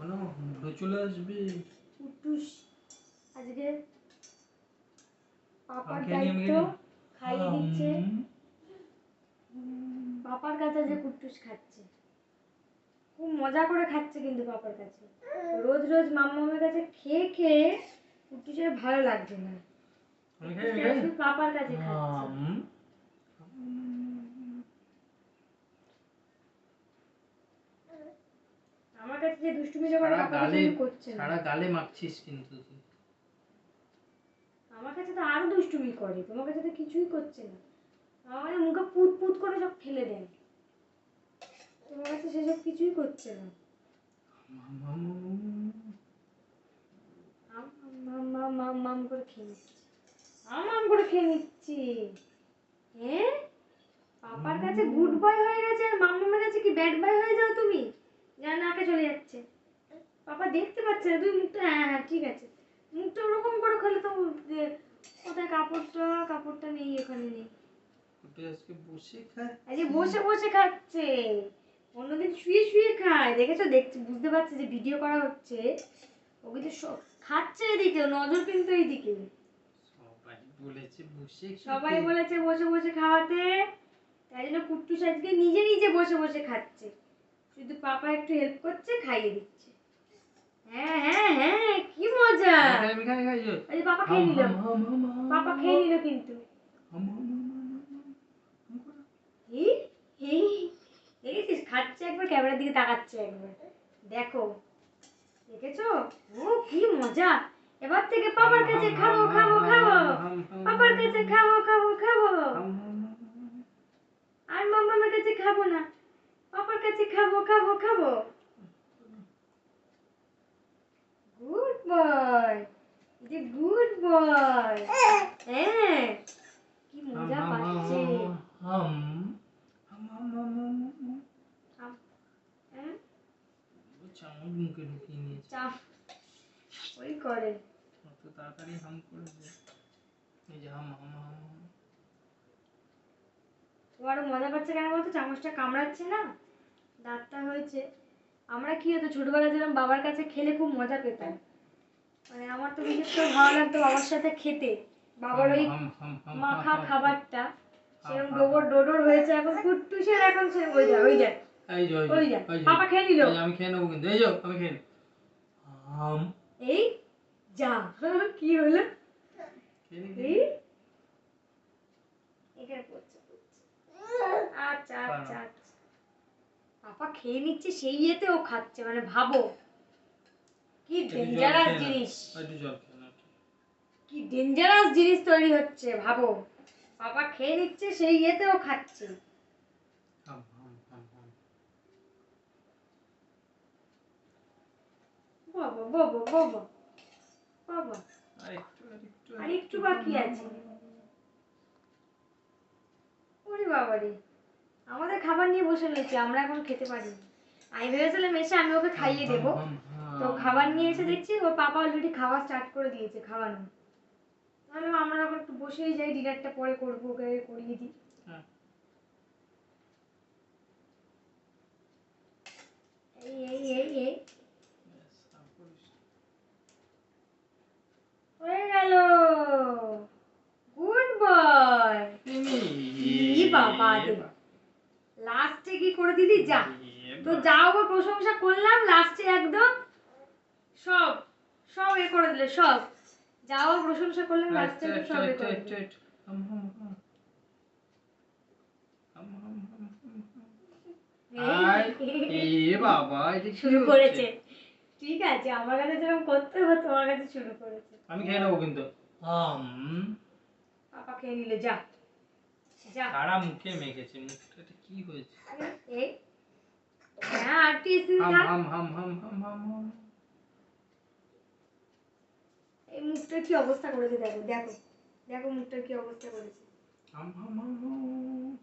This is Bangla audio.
কোনো চলে আসবে? কুটুস আজকে পাপার দায়িত্ব খাইয়ে দিচ্ছে। পাপার কাছে যে কুটুস খাচ্ছে। খুব মজা করে খাচ্ছে কিন্তু পাপার কাছে। রোজ রোজ মাম্মামের কাছে খেয়ে খেয়ে কুটুসের ভালো লাগছে না। পাপার কাছে খাচ্ছে হাম। আমার কাছে যে দুষ্টুমি সারা গালে করছে সারা গালে মাখছিস কিন্তু তুই। আমার কাছে তো আরও দুষ্টুমি করে তোমার কাছে তো কিছুই করছে না। আমার কাছে মুখে পুত পুত করে সব ফেলে দেয়। তোমার কাছে সেসব কিছুই করছে না। করে খেয়ে নিচ্ছি। আম করে খেয়ে নিচ্ছি। হ্যাঁ? পাপার কাছে গুড বয় হয়ে গেছে আর কাছে কি ব্যাড বয় হয়ে যাও তুমি? যা নাকে চলে যাচ্ছে। পাপা দেখতে পাচ্ছে না তুই মুখটা হ্যাঁ হ্যাঁ ঠিক আছে। মুখটা ওরকম করে খেলে তো কোথায় কাপড়টা কাপড়টা নেই এখানে নেই। আজকে বসে খায় আজকে বসে বসে খাচ্ছে। অন্যদিন শুয়ে শুয়ে খায়। দেখেছ? দেখছি বুঝতে পারছি যে ভিডিও করা হচ্ছে। ও কিন্তু খাচ্ছে এদিকে নজর কিন্তু সবাই বলেছে বসে সবাই বলেছে বসে বসে খাওয়াতে। তাই জন্য আজকে নিজে নিজে বসে বসে খাচ্ছে। শুধু পাপা একটু হেল্প করছে খাইয়ে দিচ্ছে হ্যাঁ হ্যাঁ হ্যাঁ কি মজা। আরে পাপা খেয়ে নিল পাপা খেয়ে নিল কিন্তু। এই দেখেছিস খাচ্ছে একবার ক্যামেরার দিকে তাকাচ্ছে একবার দেখো দেখেছ ও কি মজা এবার থেকে পাপার কাছে খাব খাব খাব পাপার কাছে খাব খাব খাব হাম, হাম, হাম, হাম। আর মাম্মামের কাছে খাব না পাপার কাছে খাব খাব গুড বয় যে গুড বয় হ্যাঁ কি মজা পাচ্ছে হাম, হাম, হাম, হাম, হাম, হ্যাঁ চামচ মুখে ঢুকিয়ে নিয়েছে চাপ ওই করে অত তাড়াতাড়ি হাম করেছে এই যে হাম হাম হাম হাম। ও আরও মজা পাচ্ছে কেন বলতো চামচটা কামড়াচ্ছে না দাঁতটা হয়েছে। আমরা কি হতো ছোটবেলায় যেরকম বাবার কাছে খেলে খুব মজা পেতাম। মানে আমার তো বিশেষ করে ভালো লাগতো বাবার সাথে খেতে। বাবার ওই মাখা। খাবারটা। সেরকম ডোবর ডোডোর হয়েছে এখন কুট্টুসের এখন সে ওই যায় ওই যায়। ওই ওই যা যে, পাপা খেয়ে নিল? আমি খেয়ে নেব কিন্তু। এই যাও আমি খেয়ে এই যা। কি হলো খেয়ে নি, এই এখানে পড়ছে পড়ছে। আচ্ছা আচ্ছা আচ্ছা পাপা খেয়ে নিচ্ছে সেই ইয়েতে ও খাচ্ছে মানে ভাবো। কি ডেঞ্জারাস জিনিস। কি ডেঞ্জারাস জিনিস তৈরি হচ্ছে ভাবো। পাপা খেয়ে নিচ্ছে সেই ইয়েতে ও খাচ্ছে। বাবা বাবা বাবা বাবা। আর একটু, বাকি আছে। ওরে বাবা রে আমাদের খাবার নিয়ে বসে রয়েছে আমরা এখন খেতে পারি। আমি ভেবেছিলাম এসে আমি ওকে খাইয়ে দেবো। তো খাবার নিয়ে এসে দেখছি ওর পাপা অলরেডি খাওয়া স্টার্ট করে দিয়েছে খাওয়ানো। তাহলে আমরা এখন একটু বসেই যাই ডিনারটা পরে করব ওকে করিয়ে দিই। এই এই এই। হয়ে গেল। গুড বয় বাবা করে দিলি যা। তো যাও বা প্রশংসা করলাম লাস্টে একদম সব সব এ করে দিলে সব। যাও প্রশংসা করলাম লাস্টে সব এ করে দিলে। বাবা এটা শুরু করেছে। ঠিক আছে আমার কাছে যেরকম করতে হবে তোমার কাছে শুরু করেছে। আমি খেয়ে নেব কিন্তু। পাপা খেয়ে নিলে যা যা। সারা মুখে মেখেছে মুখটা কি হয়েছে? এই। হ্যাঁ হাম হাম হাম হাম হাম হাম হাম। এই মুখটা কি অবস্থা করেছে দেখো দেখো। দেখো মুখটার কি অবস্থা করেছে। হাম হাম হাম হাম।